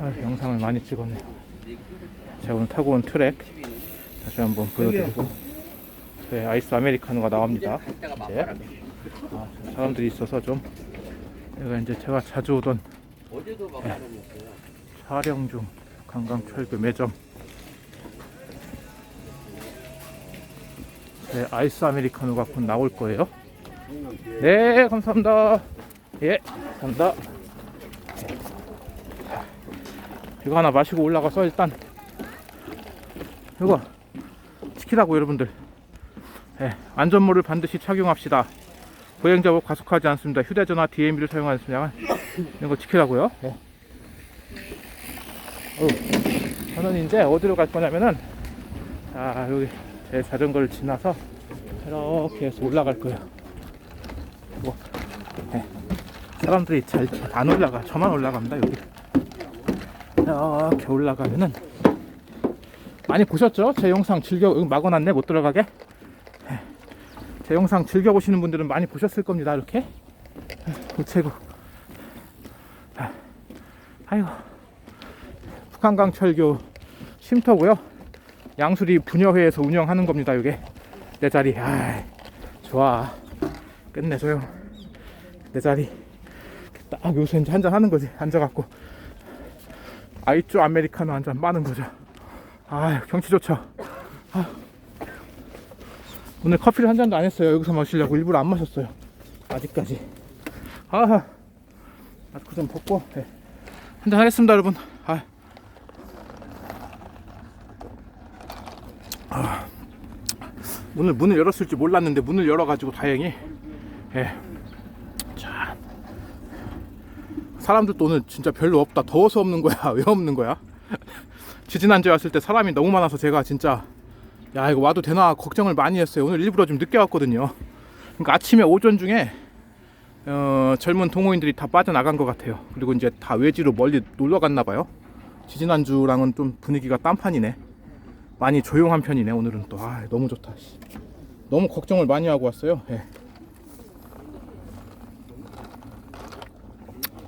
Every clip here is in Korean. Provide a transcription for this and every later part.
아, 영상을 많이 찍었네요. 제가 오늘 타고 온 트랙 다시 한번 보여드리고 네, 아이스 아메리카노가 나옵니다. 이제 아, 사람들이 있어서 좀 여기가 이제 제가 자주 오던 사람이었어요. 촬영 중 관광철교 매점 네, 아이스 아메리카노가 곧 나올 거예요. 네, 감사합니다. 예, 감사합니다. 이거 하나 마시고 올라가서 일단 이거 지키라고 여러분들. 예, 안전모를 반드시 착용합시다. 보행자복 과속하지 않습니다. 휴대전화 DMB를 사용하지 않습니다. 이런 거 지키라고요. 예. 어, 저는 이제 어디로 갈 거냐면은 아 여기 제 자전거를 지나서 이렇게 해서 올라갈 거예요. 뭐, 네. 사람들이 잘 안 올라가. 저만 올라갑니다 여기. 이렇게 올라가면은 많이 보셨죠? 제 영상 즐겨 막아놨네 못 들어가게. 네. 제 영상 즐겨 보시는 분들은 많이 보셨을 겁니다 이렇게. 우체국. 아, 아이고. 북한강 철교 쉼터고요. 양수리 부녀회에서 운영하는 겁니다. 이게 내 자리. 아, 좋아. 끝내줘요. 내 자리. 딱 여기서 이제 한잔 하는 거지. 앉아갖고 아이쭈 아메리카노 한 잔 빠는 거죠. 아, 경치 좋죠. 아. 오늘 커피를 한 잔도 안 했어요. 여기서 마시려고 일부러 안 마셨어요. 아직까지. 아, 마스크 좀 벗고 네. 한잔 하겠습니다, 여러분. 아. 문을 문을 열었을지 몰랐는데 문을 열어가지고 다행히 예. 자 사람들도 오늘 진짜 별로 없다. 더워서 없는 거야. 왜 없는 거야? 지지난주에 왔을 때 사람이 너무 많아서 제가 진짜 야 이거 와도 되나 걱정을 많이 했어요. 오늘 일부러 좀 늦게 왔거든요. 그러니까 아침에 오전 중에 어, 젊은 동호인들이 다 빠져나간 것 같아요. 그리고 이제 다 외지로 멀리 놀러 갔나 봐요. 지지난주랑은 좀 분위기가 딴판이네. 많이 조용한 편이네 오늘은 또. 아, 너무 좋다. 씨. 너무 걱정을 많이 하고 왔어요. 예.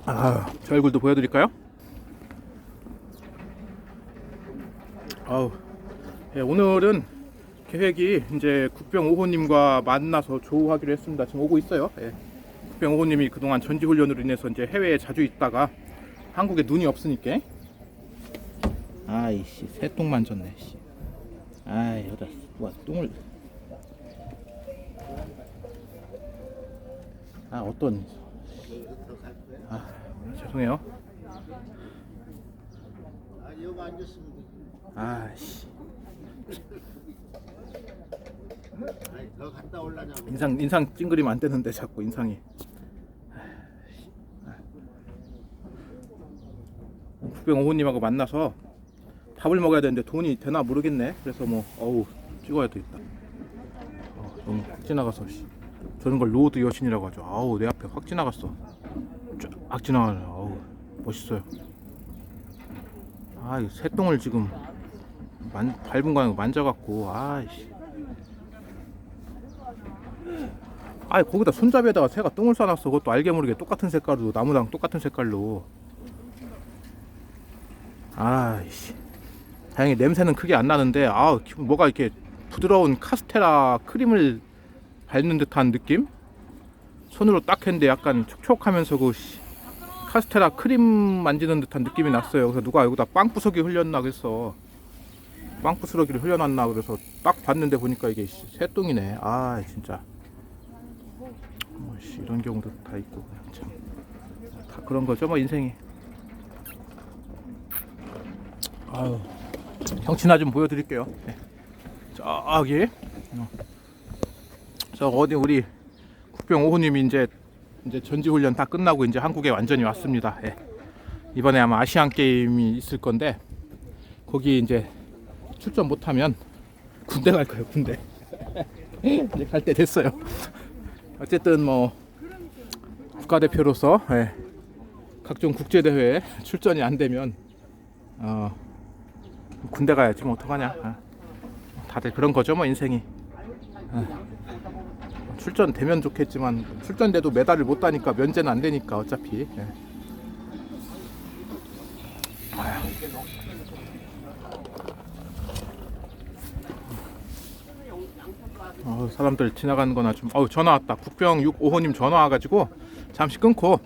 아, 저 얼굴도 보여드릴까요? 아우 예, 오늘은 계획이 이제 국병 5호님과 만나서 조우하기로 했습니다 지금 오고 있어요 예. 국병 5호님이 그동안 전지훈련으로 인해서 이제 해외에 자주 있다가 한국에 눈이 없으니까 아이씨 새똥 만졌네 씨. 아이 여자 와 똥을 아 어떤 아 죄송해요. 아씨 올라냐고. 인상 인상 찡그리면 안 되는데 자꾸 인상이 국병 오호님하고 만나서 밥을 먹어야 되는데 돈이 되나 모르겠네 그래서 뭐 어우 찍어야 되겠다 어, 너무 확 지나가서 씨. 저런 걸 로드 여신이라고 하죠. 아우 내 앞에 확 지나갔어. 쫙 지나가네. 아우 멋있어요. 아이 새똥을 지금 만, 밟은 거 아니고 만져갖고 아이씨. 아이 거기다 손잡이에다가 새가 똥을 싸놨어. 그것도 알게 모르게 똑같은 색깔로 나무랑 똑같은 색깔로. 아이씨. 다행히 냄새는 크게 안 나는데 아 기분 뭐가 이렇게 부드러운 카스테라 크림을 밟는 듯한 느낌 손으로 딱 했는데 약간 촉촉하면서 그 씨, 카스테라 크림 만지는 듯한 느낌이 났어요 그래서 누가 여기다 빵부서기 흘렸나 그래서 빵부스러기를 흘려놨나 그래서 딱 봤는데 보니까 이게 씨, 새똥이네 아 진짜 뭐, 씨, 이런 경우도 다 있고 참. 다 그런 거죠 뭐 인생이 아유 경치나 좀 보여드릴게요 네. 저기 어. 저 어디 우리 국병 오호님이 이제 이제 전지 훈련 다 끝나고 이제 한국에 완전히 왔습니다 예. 이번에 아마 아시안 게임이 있을 건데 거기 이제 출전 못하면 군대 갈 거예요 군대 이제 갈 때 됐어요 어쨌든 뭐 국가대표로서 예, 각종 국제 대회에 출전이 안 되면 어, 군대 가야지 뭐 어떡하냐 어. 다들 그런 거죠 뭐 인생이 어. 출전 되면 좋겠지만 출전돼도 메달을 못 따니까 면제는 안 되니까 어차피. 예. 어, 사람들 지나가는 거나 좀 어우 전화 왔다. 국병 655님 전화 와가지고 잠시 끊고.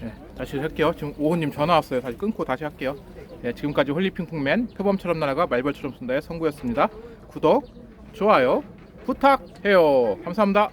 네, 다시 할게요. 지금 5호님 전화 왔어요. 다시 끊고 다시 할게요. 네, 지금까지 홀리핑퐁맨 표범처럼 날아가 말벌처럼 쏜다의 성구였습니다. 구독 좋아요 부탁해요. 감사합니다